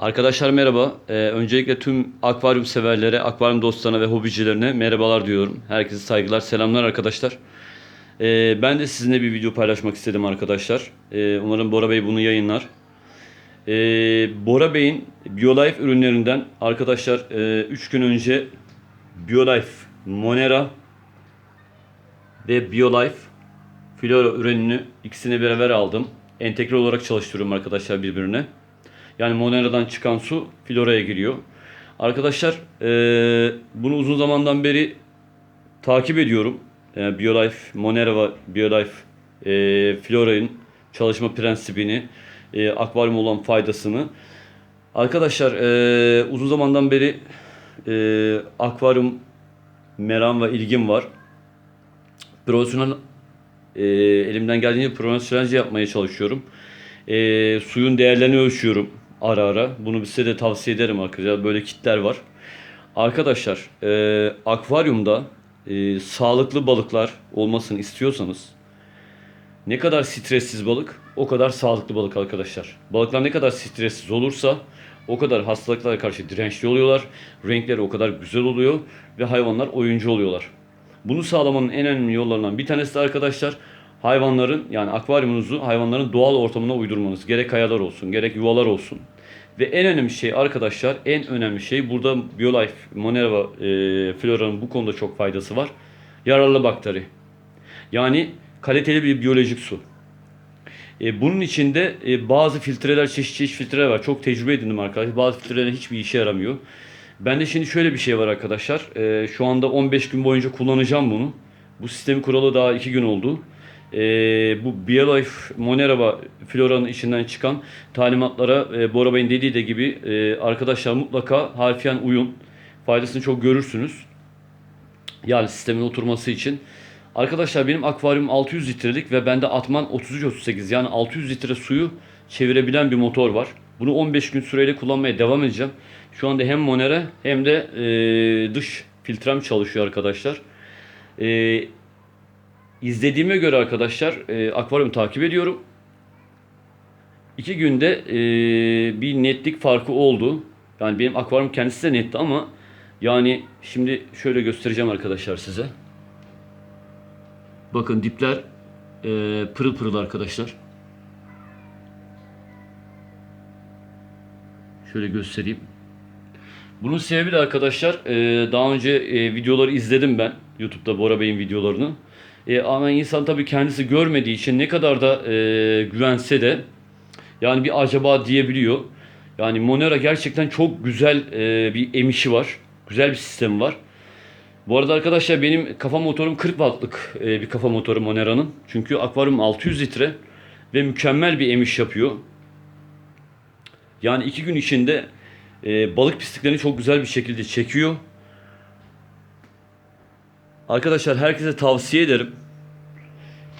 Arkadaşlar merhaba. Ee, öncelikle tüm akvaryum severlere, akvaryum dostlarına ve hobicilerine merhabalar diyorum. Herkese saygılar, selamlar arkadaşlar. Ee, ben de sizinle bir video paylaşmak istedim arkadaşlar. Ee, umarım Bora Bey bunu yayınlar. Ee, Bora Bey'in BioLife ürünlerinden arkadaşlar 3 gün önce BioLife Monera ve BioLife Flora ürününü ikisini beraber aldım. Entegre olarak çalıştırıyorum arkadaşlar birbirine. Yani Monera'dan çıkan su Flora'ya giriyor. Arkadaşlar eee, bunu uzun zamandan beri takip ediyorum. Yani BioLife, Monera ve BioLife eee Flora'nın çalışma prensibini, eee akvaryum olan faydasını. Arkadaşlar eee, uzun zamandan beri eee, akvaryum meram ve ilgim var. Profesyonel eee, elimden geldiğince profesyonelce yapmaya çalışıyorum. Eee, suyun değerlerini ölçüyorum ara ara. Bunu size de tavsiye ederim arkadaşlar. Böyle kitler var. Arkadaşlar eee, akvaryumda eee, sağlıklı balıklar olmasını istiyorsanız ne kadar stressiz balık o kadar sağlıklı balık arkadaşlar. Balıklar ne kadar stressiz olursa o kadar hastalıklara karşı dirençli oluyorlar. Renkleri o kadar güzel oluyor ve hayvanlar oyuncu oluyorlar. Bunu sağlamanın en önemli yollarından bir tanesi de arkadaşlar hayvanların yani akvaryumunuzu hayvanların doğal ortamına uydurmanız. Gerek kayalar olsun, gerek yuvalar olsun. Ve en önemli şey arkadaşlar, en önemli şey burada BioLife, Monera e, Flora'nın bu konuda çok faydası var. Yararlı bakteri. Yani kaliteli bir biyolojik su. E, bunun içinde e, bazı filtreler, çeşit çeşit filtreler var. Çok tecrübe edindim arkadaşlar. Bazı filtreler hiçbir işe yaramıyor. Bende şimdi şöyle bir şey var arkadaşlar. E, şu anda 15 gün boyunca kullanacağım bunu. Bu sistemi kuralı daha 2 gün oldu. E, bu BioLife Monera Flora'nın içinden çıkan talimatlara e, Bora Bey'in dediği de gibi e, arkadaşlar mutlaka harfiyen uyun. Faydasını çok görürsünüz. Yani sistemin oturması için. Arkadaşlar benim akvaryum 600 litrelik ve bende Atman 33-38 yani 600 litre suyu çevirebilen bir motor var. Bunu 15 gün süreyle kullanmaya devam edeceğim. Şu anda hem Monera hem de e, dış filtrem çalışıyor arkadaşlar. E, izlediğime göre arkadaşlar e, akvaryumu takip ediyorum. İki günde e, bir netlik farkı oldu. Yani benim akvaryum kendisi de netti ama yani şimdi şöyle göstereceğim arkadaşlar size. Bakın dipler e, pırıl pırıl arkadaşlar. Şöyle göstereyim. Bunun sebebi de arkadaşlar e, daha önce e, videoları izledim ben. YouTube'da Bora Bey'in videolarını. E, ama insan tabii kendisi görmediği için ne kadar da e, güvense de yani bir acaba diyebiliyor. Yani Monera gerçekten çok güzel e, bir emişi var. Güzel bir sistemi var. Bu arada arkadaşlar benim kafa motorum 40 wattlık e, bir kafa motoru Monera'nın. Çünkü akvaryum 600 litre ve mükemmel bir emiş yapıyor. Yani iki gün içinde e, balık pisliklerini çok güzel bir şekilde çekiyor. Arkadaşlar herkese tavsiye ederim.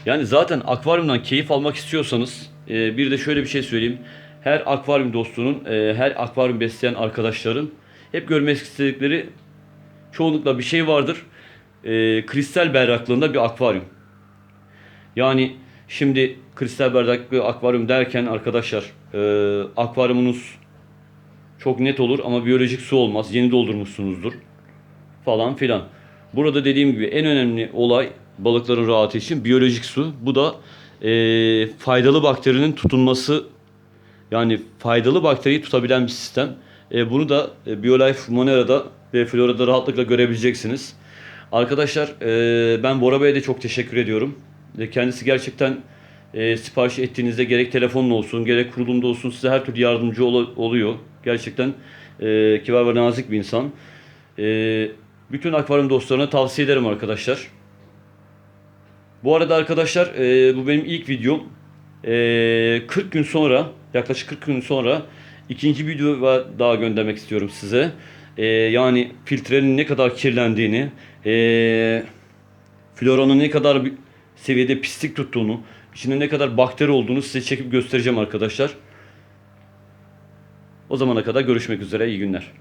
Yani zaten akvaryumdan keyif almak istiyorsanız e, bir de şöyle bir şey söyleyeyim. Her akvaryum dostunun, e, her akvaryum besleyen arkadaşların hep görmek istedikleri çoğunlukla bir şey vardır. E, kristal berraklığında bir akvaryum. Yani şimdi kristal bardaklı akvaryum derken arkadaşlar e, akvaryumunuz çok net olur ama biyolojik su olmaz. Yeni doldurmuşsunuzdur falan filan. Burada dediğim gibi en önemli olay balıkların rahatı için biyolojik su. Bu da e, faydalı bakterinin tutunması yani faydalı bakteriyi tutabilen bir sistem. E, bunu da e, BioLife Monera'da ve Flora'da rahatlıkla görebileceksiniz. Arkadaşlar e, ben Bora Bey'e de çok teşekkür ediyorum. E, kendisi gerçekten e, sipariş ettiğinizde gerek telefonla olsun gerek kurulumda olsun size her türlü yardımcı ol- oluyor. Gerçekten e, kibar ve nazik bir insan. E, bütün akvaryum dostlarına tavsiye ederim arkadaşlar. Bu arada arkadaşlar e, bu benim ilk videom. E, 40 gün sonra yaklaşık 40 gün sonra ikinci video daha göndermek istiyorum size. E, yani filtrenin ne kadar kirlendiğini, e, floranın ne kadar bir seviyede pislik tuttuğunu, içinde ne kadar bakteri olduğunu size çekip göstereceğim arkadaşlar. O zamana kadar görüşmek üzere. iyi günler.